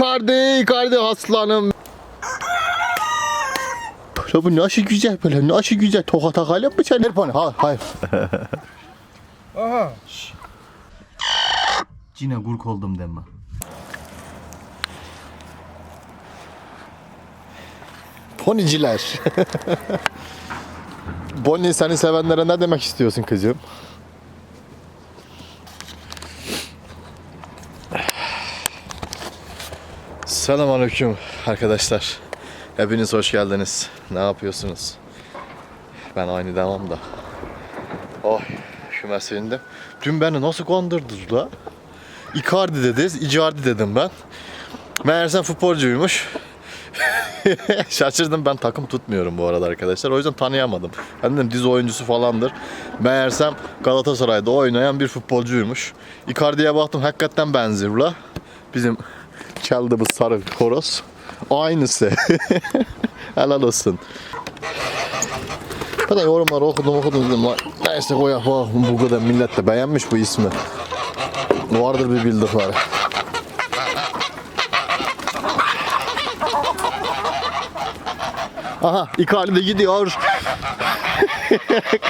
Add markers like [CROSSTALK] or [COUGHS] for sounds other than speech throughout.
Icardi, Icardi aslanım. Ya bu nasıl güzel böyle nasıl güzel toka takalım mı sen? Ver bana hayır hayır. [LAUGHS] Aha. Yine gurk oldum deme. Poniciler. [LAUGHS] Bonnie seni sevenlere ne demek istiyorsun kızım? Selamünaleyküm arkadaşlar. Hepiniz hoş geldiniz. Ne yapıyorsunuz? Ben aynı devam da. Oy, şuna sevindim. Dün beni nasıl kandırdınız la? Icardi dediniz, Icardi dedim ben. Meğersem futbolcuymuş. [LAUGHS] Şaşırdım ben takım tutmuyorum bu arada arkadaşlar. O yüzden tanıyamadım. Ben dedim dizi oyuncusu falandır. Meğersem Galatasaray'da oynayan bir futbolcuymuş. Icardi'ye baktım hakikaten benziyor la. Bizim çaldığımız sarı horoz. Aynısı. [LAUGHS] Helal olsun. Ben de yorumları okudum okudum dedim. Neyse koy yapalım bu kadar millet de beğenmiş bu ismi. Vardır bir bildikleri. [LAUGHS] Aha Icardi gidiyor. [LAUGHS]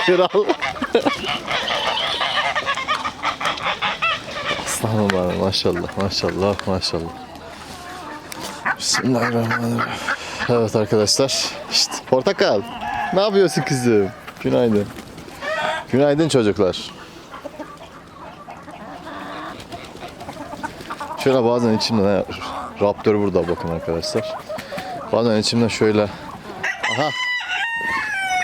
Kral. Aslanım benim maşallah maşallah maşallah. Bismillahirrahmanirrahim. Evet arkadaşlar. İşte portakal. Ne yapıyorsun kızım? Günaydın. Günaydın çocuklar. Şöyle bazen içimden ha, Raptor burada bakın arkadaşlar. Bazen içimden şöyle aha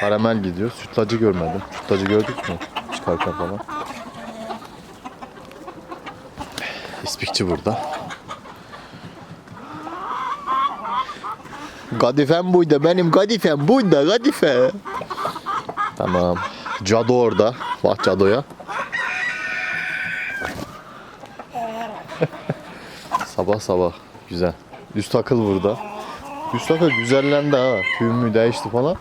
karamel gidiyor. Sütlacı görmedim. Sütlacı gördük mü? Çıkarken falan. İspikçi burada. Kadifem buydu. Benim kadifem buydu. Kadife. Tamam. Cado orada. Bak Cado'ya. sabah sabah. Güzel. Üst akıl burada. Üst akıl güzellendi ha. Tüyümü değişti falan.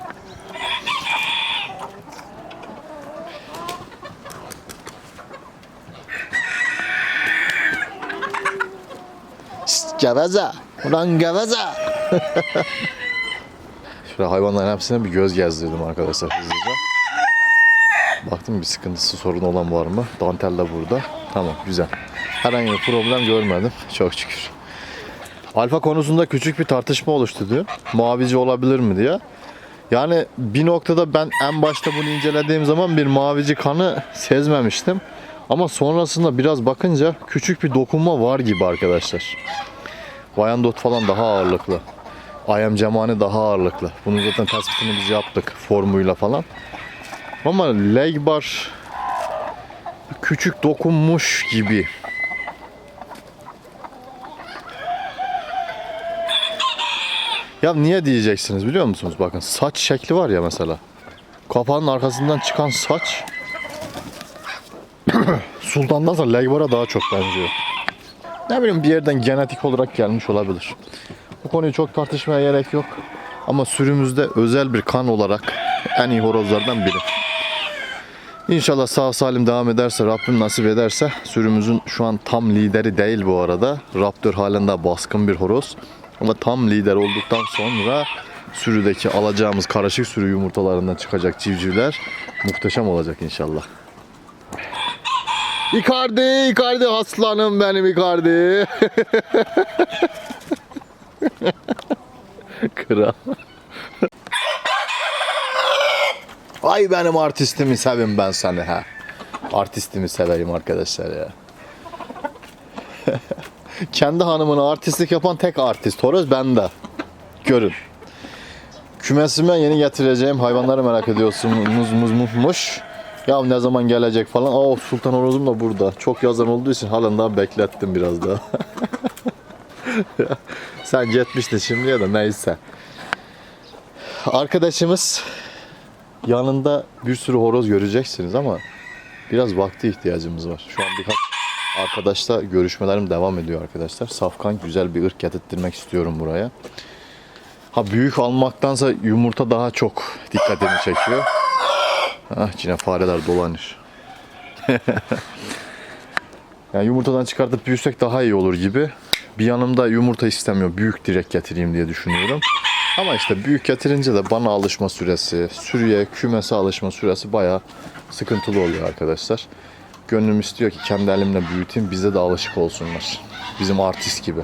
Şşt, geveze. Ulan geveze. [LAUGHS] Şöyle hayvanların hepsine bir göz gezdirdim arkadaşlar hızlıca. Baktım bir sıkıntısı sorun olan var mı? Dantel de burada. Tamam güzel. Herhangi bir problem görmedim. Çok şükür. Alfa konusunda küçük bir tartışma oluştu diyor. Mavici olabilir mi diye. Yani bir noktada ben en başta bunu incelediğim zaman bir mavici kanı sezmemiştim. Ama sonrasında biraz bakınca küçük bir dokunma var gibi arkadaşlar. Wyandotte falan daha ağırlıklı. Ayam Cemani daha ağırlıklı. Bunun zaten tespitini biz yaptık formuyla falan. Ama leg bar küçük dokunmuş gibi. Ya niye diyeceksiniz biliyor musunuz? Bakın saç şekli var ya mesela. Kafanın arkasından çıkan saç [COUGHS] Sultan'dan sonra Legbar'a daha çok benziyor. Ne bileyim bir yerden genetik olarak gelmiş olabilir. Bu konuyu çok tartışmaya gerek yok. Ama sürümüzde özel bir kan olarak en iyi horozlardan biri. İnşallah sağ salim devam ederse, Rabbim nasip ederse sürümüzün şu an tam lideri değil bu arada. Raptor halinde baskın bir horoz. Ama tam lider olduktan sonra sürüdeki alacağımız karışık sürü yumurtalarından çıkacak civcivler muhteşem olacak inşallah. Icardi, Icardi aslanım benim Icardi. [LAUGHS] [LAUGHS] Kral. Ay benim artistimi sevim ben seni ha. Artistimi severim arkadaşlar ya. [LAUGHS] Kendi hanımına artistlik yapan tek artist horoz bende. Görün. Kümesime yeni getireceğim hayvanları merak ediyorsunuz muz muz muş. Ya ne zaman gelecek falan. Aa Sultan Horoz'um da burada. Çok yazan olduğu için halen daha beklettim biraz daha. [LAUGHS] Sen gitmiştin şimdiye de neyse. Arkadaşımız yanında bir sürü horoz göreceksiniz ama biraz vakti ihtiyacımız var. Şu an birkaç arkadaşla görüşmelerim devam ediyor arkadaşlar. Safkan güzel bir ırk getirttirmek istiyorum buraya. Ha büyük almaktansa yumurta daha çok dikkatimi çekiyor. Ah yine fareler dolanır. [LAUGHS] yani yumurtadan çıkartıp büyüsek daha iyi olur gibi. Bir yanımda yumurta istemiyor. Büyük direkt getireyim diye düşünüyorum. Ama işte büyük getirince de bana alışma süresi, sürüye, kümese alışma süresi bayağı sıkıntılı oluyor arkadaşlar. Gönlüm istiyor ki kendi elimle büyüteyim, bize de alışık olsunlar. Bizim artist gibi.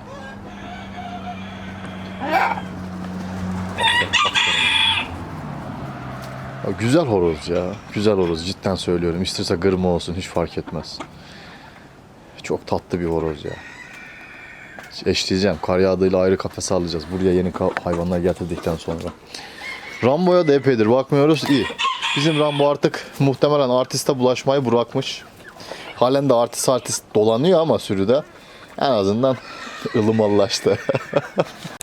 Güzel horoz ya. Güzel horoz. Cidden söylüyorum. İsterse gırma olsun hiç fark etmez. Çok tatlı bir horoz ya. Eşleyeceğim. Kar yağdığıyla ayrı kafese alacağız. Buraya yeni hayvanlar getirdikten sonra. Rambo'ya da epeydir bakmıyoruz. İyi. Bizim Rambo artık muhtemelen artiste bulaşmayı bırakmış. Halen de artist artist dolanıyor ama sürüde. En azından [LAUGHS] ılımallaştı. [LAUGHS]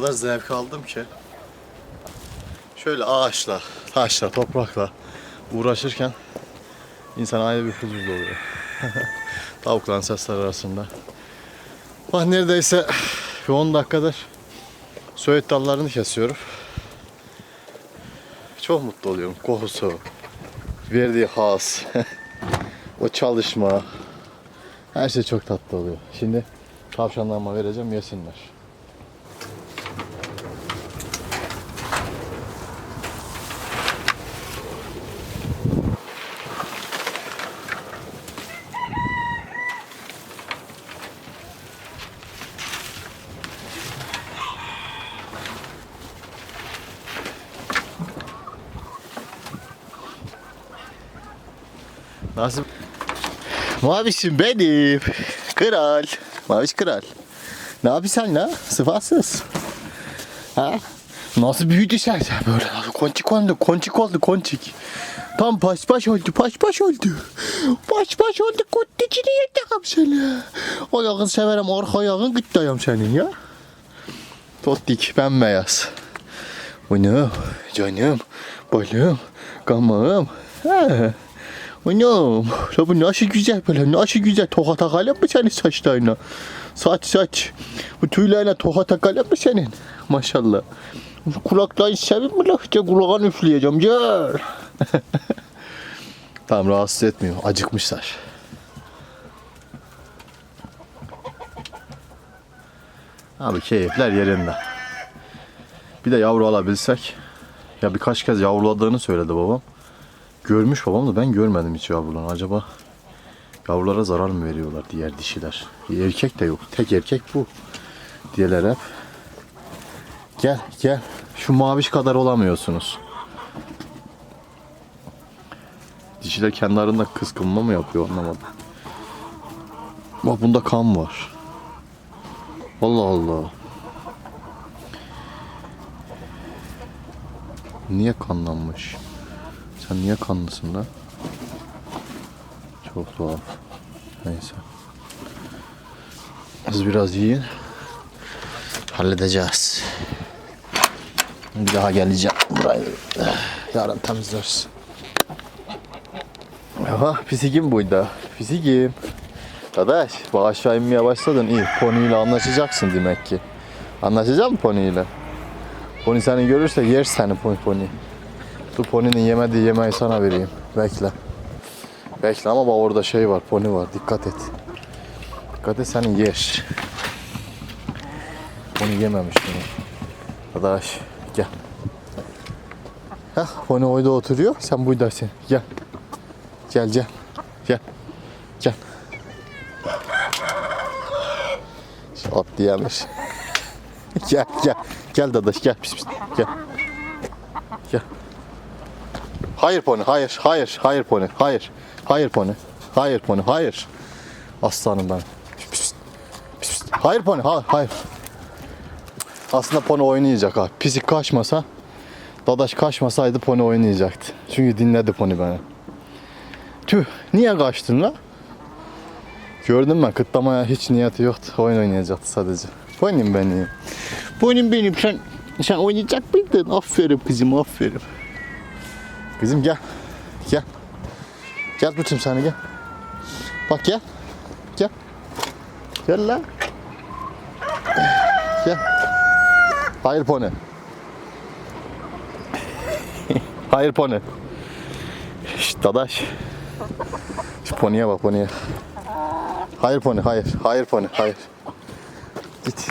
kadar zevk aldım ki. Şöyle ağaçla, taşla, toprakla uğraşırken insan ayrı bir huzur oluyor. [LAUGHS] Tavukların sesler arasında. Bak neredeyse bir 10 dakikadır söğüt dallarını kesiyorum. Çok mutlu oluyorum. Kokusu, verdiği has, [LAUGHS] o çalışma. Her şey çok tatlı oluyor. Şimdi tavşanlarıma vereceğim yesinler. Nasıl? Mavişim benim. Kral. Maviş kral. Ne yapıyorsun la? Sıfatsız. Ha? Nasıl büyüdü sen sen böyle konçik oldu konçik oldu konçik. Tam baş baş oldu baş baş oldu. Baş baş oldu kuttikini yedim seni. O yakın severim arka ayağın gıttayım senin ya. Tottik bembeyaz. Bunu canım balım gamım. He. Anam, ya bu nasıl güzel böyle, nasıl güzel toka takalım mı senin saçlarına? Saç saç, bu tüylerine toka takalım mı senin? Maşallah. Kulaklarını sevin mi lan? Gel kulağını üfleyeceğim, gel. [LAUGHS] tamam rahatsız etmiyor, acıkmışlar. Abi keyifler yerinde. Bir de yavru alabilsek. Ya birkaç kez yavruladığını söyledi babam. Görmüş babam da ben görmedim hiç yavrularını. Acaba yavrulara zarar mı veriyorlar diğer dişiler? Erkek de yok. Tek erkek bu. Diyeler hep. Gel gel. Şu maviş kadar olamıyorsunuz. Dişiler kendi arasında kıskınma mı yapıyor anlamadım. Bak bunda kan var. Allah Allah. Niye kanlanmış? Sen niye kanlısın da? Çok tuhaf. Neyse. Siz biraz yiyin. Halledeceğiz. Bir daha geleceğim burayı. Yarın temizleriz. Aha fisikim buydu. Fisikim. Kardeş bak aşağı inmeye başladın iyi. Poniyle anlaşacaksın demek ki. Anlaşacak mı poniyle? Poni seni görürse yer seni poni poni. Dur poninin yemediği yemeği sana vereyim. Bekle. Bekle ama bak orada şey var, poni var. Dikkat et. Dikkat et senin yer. Poni yememiş bunu. Arkadaş gel. Heh, poni orada oturuyor. Sen buradasın. Gel. Gel gel. Gel. Gel. Şu Atlayamış. [LAUGHS] gel gel. Gel dadaş gel. Pis, pis. Gel. Hayır pony, hayır, hayır, hayır pony, hayır, hayır pony, hayır pony, hayır. Aslanım ben. Hayır pony, hayır, hayır. Aslında pony oynayacak ha. Pisik kaçmasa, dadaş kaçmasaydı pony oynayacaktı. Çünkü dinledi pony beni. Tüh, niye kaçtın la? Gördün mü? Kıtlamaya hiç niyeti yoktu. Oyun oynayacaktı sadece. Pony'im benim. Pony'im benim. Sen, sen oynayacak mıydın? Aferin kızım, aferin. Kızım gel. Gel. Gel tutayım seni gel. Bak gel. Gel. Gel lan. Gel. Hayır pony. [LAUGHS] Hayır pony. Şşt dadaş. Şu poniye bak poniye. Hayır pony hayır. Hayır pony hayır. Git.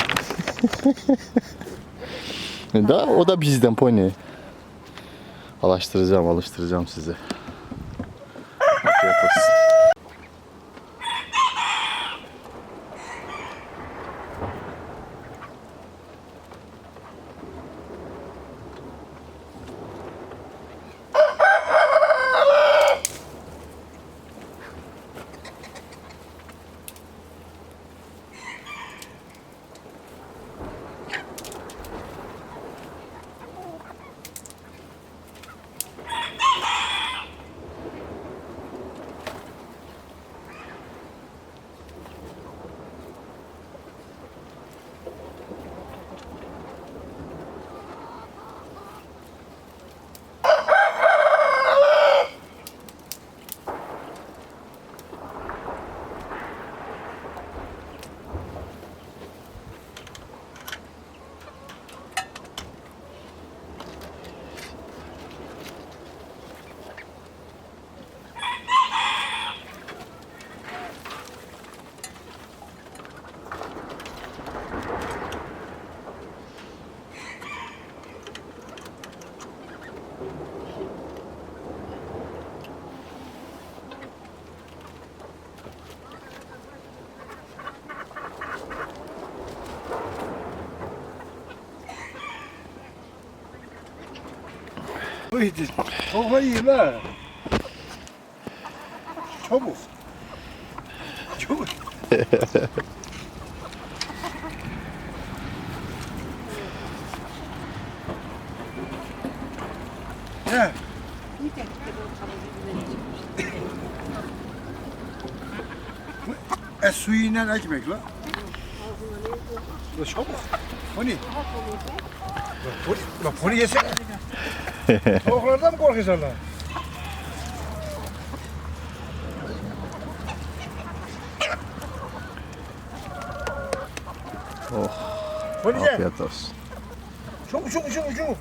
[LAUGHS] da o da bizden pony. Alıştıracağım, alıştıracağım sizi. Bıydı. Tokla yiyeyim ha. Çabuk. Çabuk. E, ne? E suyuyla ekmek la. Çabuk. Poni. Poni, poni yesene. Tavuklardan mı lan? Oh Pony ye. afiyet olsun. Çabuk çabuk çabuk çabuk.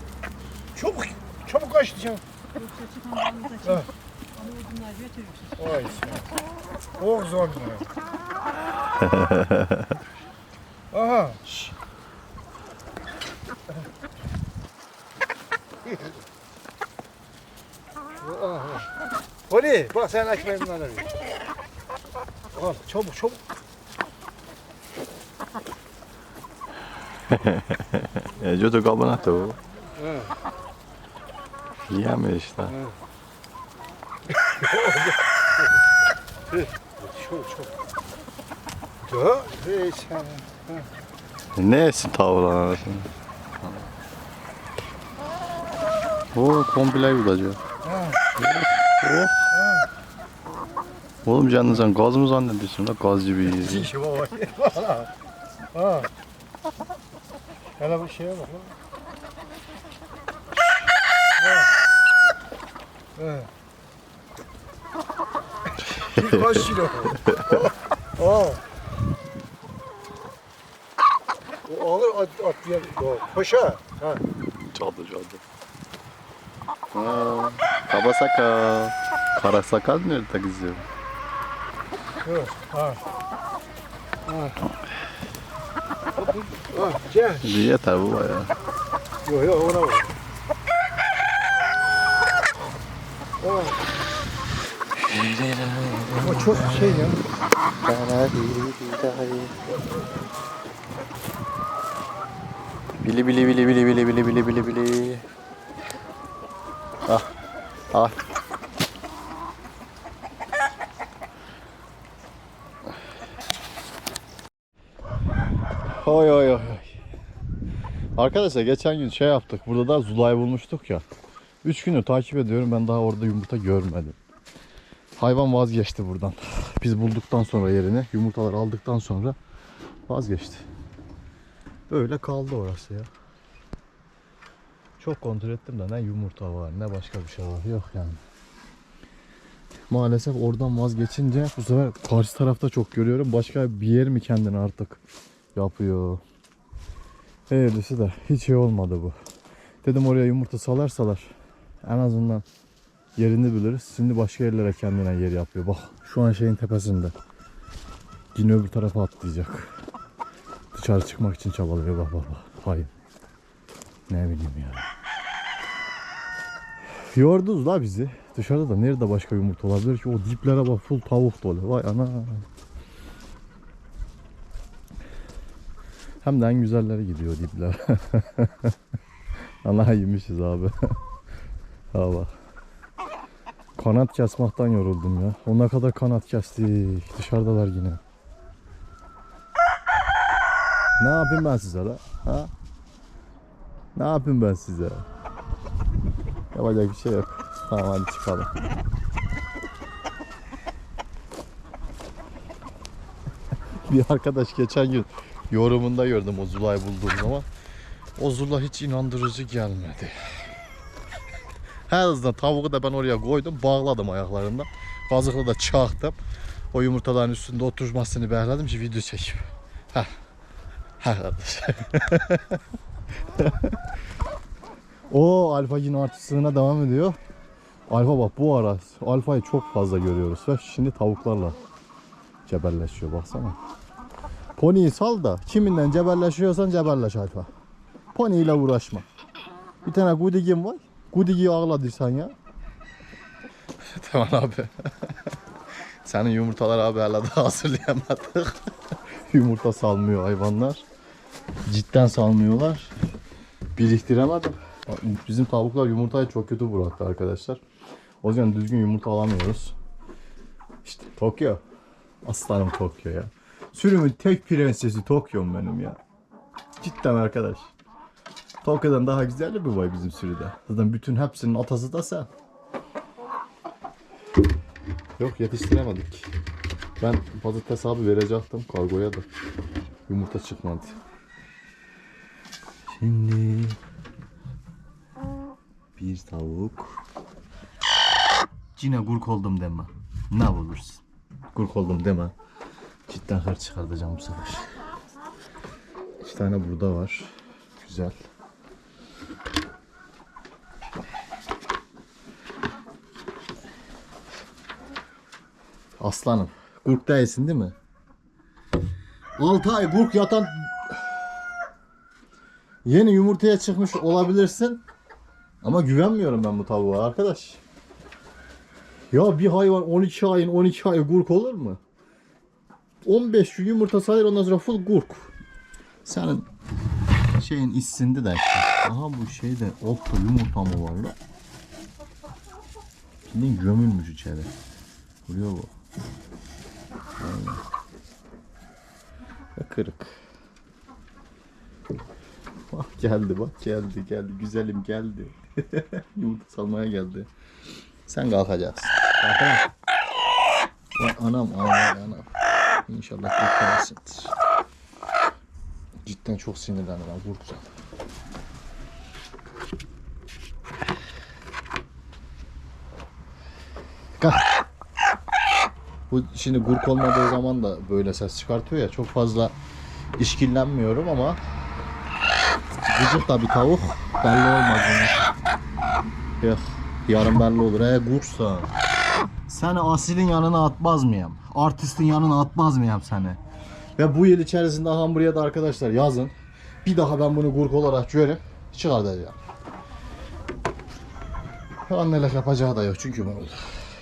Çabuk. Çabuk kaç çabuk. Ha. Vay sen. Oh zor. [LAUGHS] Aha. [LAUGHS] Holi bak sen ekmeği bunlara ver. Al çabuk çabuk. [LAUGHS] ya çocuk alın hatta bu. Evet. İşte. Evet. çok çok. Dö, sen. Neyse tavlan arasında. O komple yudacıyor. Oh. Oğlum canım sen gaz mı zannediyorsun la gaz gibi. İşe bak. Ha. Hele bu şeye bak lan. Ha. Ha. Kaç kilo? Aa. O ağır at, at diye. Paşa. Ha. Çaldı çaldı. Aa, kaba sakal. Kara sakal nerede kızıyor? Dur. Ha. Ha. Gel. Bu bayağı. Yok yok ona. Aa. Ama çok şey ya. Bili bili bili bili bili bili bili bili bili. Ah. Oy oy oy. Arkadaşlar geçen gün şey yaptık. Burada da Zula'yı bulmuştuk ya. 3 gündür takip ediyorum. Ben daha orada yumurta görmedim. Hayvan vazgeçti buradan. Biz bulduktan sonra yerini, yumurtaları aldıktan sonra vazgeçti. Böyle kaldı orası ya. Çok kontrol ettim de ne yumurta var ne başka bir şey var. Yok yani. Maalesef oradan vazgeçince bu sefer karşı tarafta çok görüyorum. Başka bir yer mi kendini artık yapıyor. Hayırlısı da hiç şey olmadı bu. Dedim oraya yumurta salar salar. En azından yerini biliriz. Şimdi başka yerlere kendine yer yapıyor. Bak şu an şeyin tepesinde. Yine öbür tarafa atlayacak. Dışarı çıkmak için çabalıyor bak bak bak. Hayır. Ne bileyim ya. Yorduz la bizi. Dışarıda da nerede başka yumurta olabilir ki? O diplere bak full tavuk dolu. Vay ana. Hem de en güzelleri gidiyor dipler. [LAUGHS] ana yemişiz abi. [LAUGHS] ha bak. Kanat kesmaktan yoruldum ya. Ona kadar kanat kestik. Dışarıdalar yine. Ne yapayım ben size la? Ha? Ne yapayım ben size? Yapacak bir şey yok. Tamam hadi çıkalım. [LAUGHS] bir arkadaş geçen gün yorumunda gördüm o Zula'yı bulduğum zaman. O Zula hiç inandırıcı gelmedi. [LAUGHS] Her azından tavuğu da ben oraya koydum. Bağladım ayaklarından. Kazıkla da çaktım. O yumurtaların üstünde oturmasını bekledim ki video çekeyim. Heh. Ha kardeş. [LAUGHS] o alfa yine artışına devam ediyor. Alfa bak bu ara alfayı çok fazla görüyoruz ve şimdi tavuklarla cebelleşiyor baksana. Pony'yi sal da kiminden cebelleşiyorsan cebelleş alfa. Pony ile uğraşma. Bir tane gudigim var. Gudigi'yi ağladıysan ya. [LAUGHS] tamam abi. [LAUGHS] Senin yumurtalar abi hala daha hazırlayamadık. [LAUGHS] Yumurta salmıyor hayvanlar. Cidden salmıyorlar. Biriktiremedim. Bizim tavuklar yumurtayı çok kötü bıraktı arkadaşlar. O yüzden düzgün yumurta alamıyoruz. İşte Tokyo. Aslanım Tokyo ya. Sürümün tek prensesi Tokyo'm benim ya. Cidden arkadaş. Tokyo'dan daha güzel mi var bizim sürüde? Zaten bütün hepsinin atası da sen. Yok yetiştiremedik. Ben patates abi verecektim kargoya da. Yumurta çıkmadı. Şimdi bir tavuk. Yine gurk oldum deme. Ne olursun. Gurk oldum deme. Cidden hır çıkartacağım bu sefer. İki tane burada var. Güzel. Aslanım. Gurk değilsin değil mi? 6 ay gurk yatan yeni yumurtaya çıkmış olabilirsin. Ama güvenmiyorum ben bu tavuğa arkadaş. Ya bir hayvan 12 ayın 12 ay gurk olur mu? 15 gün yumurta sayır ondan sonra full gurk. Senin şeyin içsinde de işte. Aha bu şeyde otlu yumurta mı var la? Bildiğin gömülmüş içeri. Vuruyor bu. Aynen. Kırık. Geldi bak geldi geldi güzelim geldi. [LAUGHS] Yumurta salmaya geldi. Sen kalkacaksın. Kalkamam. Vay anam anam anam. İnşallah kurtulursundur. Cidden çok sinirlendim ben kurtulacağım. Kalk. Bu şimdi gurk olmadığı zaman da böyle ses çıkartıyor ya çok fazla işkillenmiyorum ama gıcık da bir tavuk belli olmaz yani. Yok yarın belli olur. E gurksa. Seni asilin yanına atmaz mıyım? Artistin yanına atmaz mıyım seni? Ve bu yıl içerisinde aha buraya da arkadaşlar yazın. Bir daha ben bunu gurk olarak görüp çıkartacağım. Anneler yapacağı da yok çünkü bunu.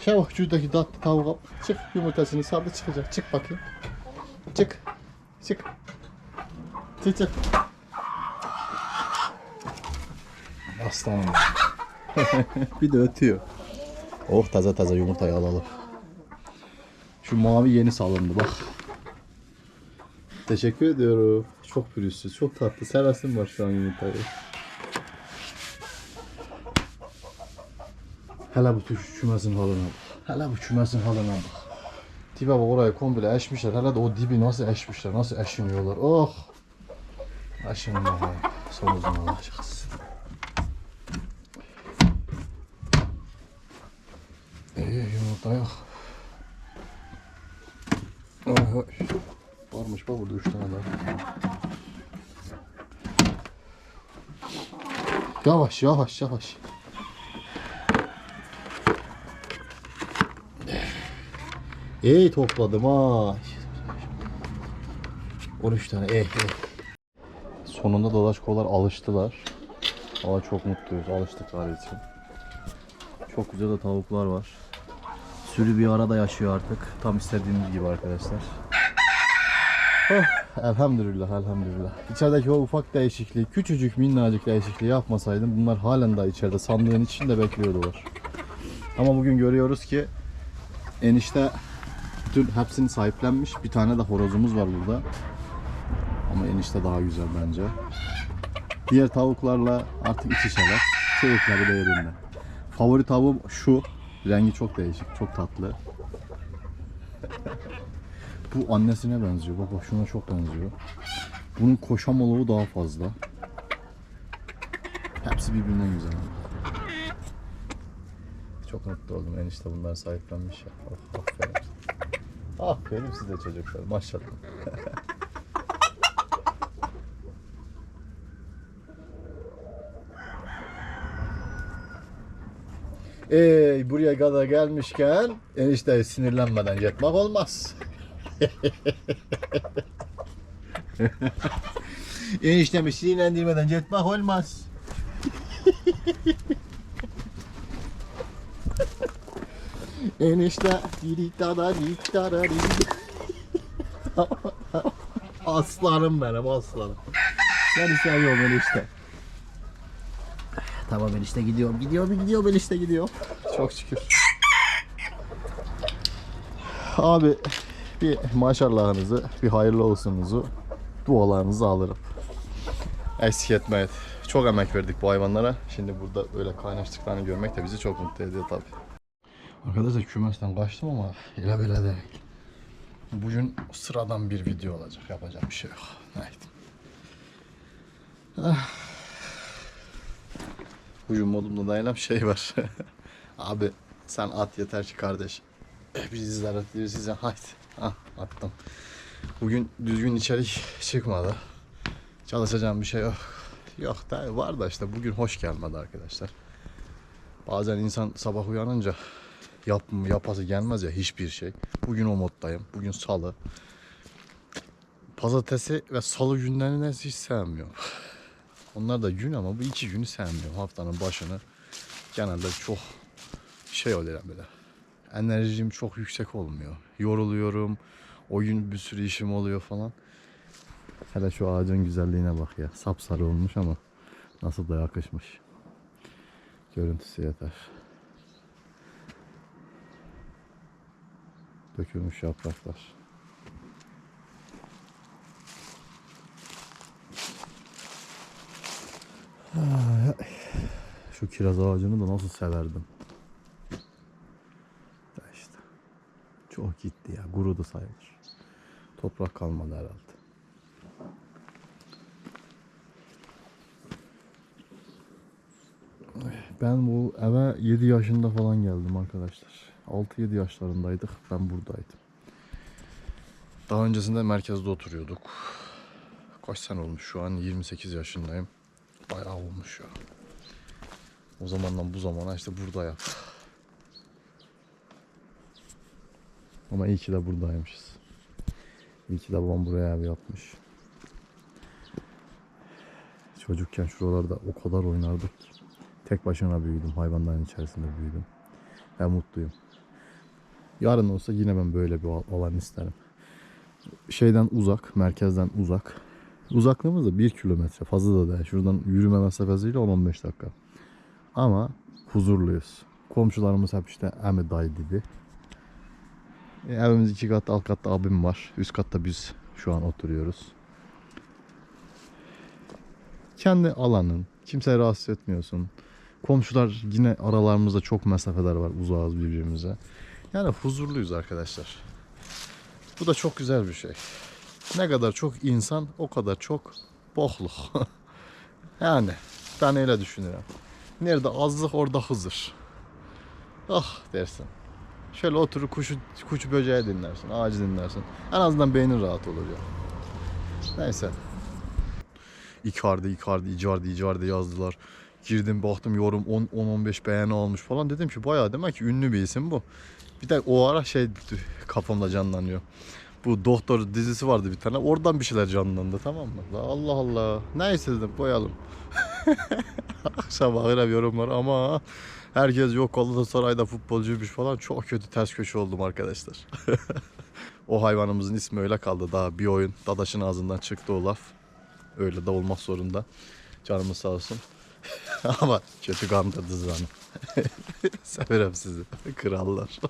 Çabuk şuradaki tatlı tavuğa çık yumurtasını saldı çıkacak. Çık bakayım. Çık. Çık. Çık çık. Aslanım. [LAUGHS] bir de ötüyor. Oh taze taze yumurtayı alalım. Şu mavi yeni salındı bak. Teşekkür ediyorum. Çok pürüzsüz, çok tatlı. Seversin var şu an yumurtayı. Hele bu tüş kümesin halına bak. Hele bu kümesin halına bak. Tipe bak orayı komple eşmişler. Hele de o dibi nasıl eşmişler, nasıl eşiniyorlar. Oh! Eşinin ya. Son uzun alacağız. Yok. Ay ay. Varmış bak burada üç tane daha. Yavaş yavaş yavaş. Ey topladım ha. 13 tane ey ey. Sonunda dolaşkolar alıştılar. Valla çok mutluyuz alıştıkları için. Çok güzel de tavuklar var. Sürü bir arada yaşıyor artık. Tam istediğimiz gibi arkadaşlar. Oh, elhamdülillah elhamdülillah. İçerideki o ufak değişikliği, küçücük minnacık değişikliği yapmasaydım bunlar halen daha içeride sandığın içinde bekliyordular. Ama bugün görüyoruz ki enişte bütün hepsini sahiplenmiş. Bir tane de horozumuz var burada. Ama enişte daha güzel bence. Diğer tavuklarla artık iç içeler. Keyifleri de yerinde. Favori tavuğum şu. Rengi çok değişik, çok tatlı. Bu annesine benziyor. Bak bak şuna çok benziyor. Bunun koşamoluğu daha fazla. Hepsi birbirinden güzel. Çok mutlu oldum. Enişte bunları sahiplenmiş ya. Oh, aferin. Aferin size çocuklar. Maşallah. [LAUGHS] Ey buraya kadar gelmişken enişte sinirlenmeden gitmek olmaz. [LAUGHS] Eniştemi sinirlendirmeden gitmek olmaz. [LAUGHS] Enişte diri dada diri dada diri. [LAUGHS] Aslanım benim aslanım. Seni seviyorum enişte. Tamam ben işte gidiyorum. Gidiyorum gidiyorum ben işte gidiyorum. Çok şükür. Abi bir maşallahınızı, bir hayırlı olsunuzu, dualarınızı alırım. Eksik etmeyin. Çok emek verdik bu hayvanlara. Şimdi burada öyle kaynaştıklarını görmek de bizi çok mutlu ediyor tabii. Arkadaşlar kümesten kaçtım ama ile bile değil. Bugün sıradan bir video olacak. Yapacak bir şey yok. Neydi? Ah. Bugün modumda dayanan şey var. [LAUGHS] Abi sen at yeter ki kardeş. Biz izler diyor size. Haydi. Ah attım. Bugün düzgün içerik çıkmadı. Çalışacağım bir şey yok. Yok da var da işte bugün hoş gelmedi arkadaşlar. Bazen insan sabah uyanınca yap, yapası gelmez ya hiçbir şey. Bugün o moddayım. Bugün salı. Pazartesi ve salı günlerini hiç sevmiyorum. Onlar da gün ama bu iki günü sevmiyorum. Haftanın başını genelde çok şey oluyor böyle. Enerjim çok yüksek olmuyor. Yoruluyorum. O gün bir sürü işim oluyor falan. Hele şu ağacın güzelliğine bak ya. Sapsarı olmuş ama nasıl da yakışmış. Görüntüsü yeter. Dökülmüş yapraklar. Ay, ay. Şu kiraz ağacını da nasıl severdim. Ya işte. Çok gitti ya. Gurudu sayılır. Toprak kalmadı herhalde. Ben bu eve 7 yaşında falan geldim arkadaşlar. 6-7 yaşlarındaydık. Ben buradaydım. Daha öncesinde merkezde oturuyorduk. Kaç sene olmuş şu an 28 yaşındayım. Bayağı olmuş ya. O zamandan bu zamana işte burada yap. Ama iyi ki de buradaymışız. İyi ki de babam buraya ev yapmış. Çocukken şuralarda o kadar oynardık ki. Tek başına büyüdüm. Hayvanların içerisinde büyüdüm. Ben mutluyum. Yarın olsa yine ben böyle bir al- alan isterim. Şeyden uzak, merkezden uzak. Uzaklığımız da 1 kilometre fazla da değil. Şuradan yürüme mesafesiyle 10-15 dakika. Ama huzurluyuz. Komşularımız hep işte emi dayı gibi. E, evimiz iki kat, alt katta abim var. Üst katta biz şu an oturuyoruz. Kendi alanın, kimseye rahatsız etmiyorsun. Komşular yine aralarımızda çok mesafeler var uzağız birbirimize. Yani huzurluyuz arkadaşlar. Bu da çok güzel bir şey. Ne kadar çok insan o kadar çok bokluk. [LAUGHS] yani ben öyle düşünüyorum. Nerede azlık orada hızır. Ah dersin. Şöyle oturup kuşu, kuş böceği dinlersin, ağacı dinlersin. En azından beynin rahat olur ya. Neyse. Icardi, Icardi, Icardi, Icardi yazdılar. Girdim baktım yorum 10-15 beğeni almış falan. Dedim ki bayağı demek ki ünlü bir isim bu. Bir de o ara şey kafamda canlanıyor. Bu doktor dizisi vardı bir tane. Oradan bir şeyler canlandı tamam mı? Allah Allah. Neyse dedim koyalım. [LAUGHS] Akşam ağır yorumlar ama herkes yok Galatasaray'da futbolcuymuş falan. Çok kötü ters köşe oldum arkadaşlar. [LAUGHS] o hayvanımızın ismi öyle kaldı daha bir oyun. Dadaşın ağzından çıktı o laf. Öyle de olmak zorunda. Canımız sağ olsun. [LAUGHS] Ama kötü kandırdı zanı. Severim sizi. Krallar.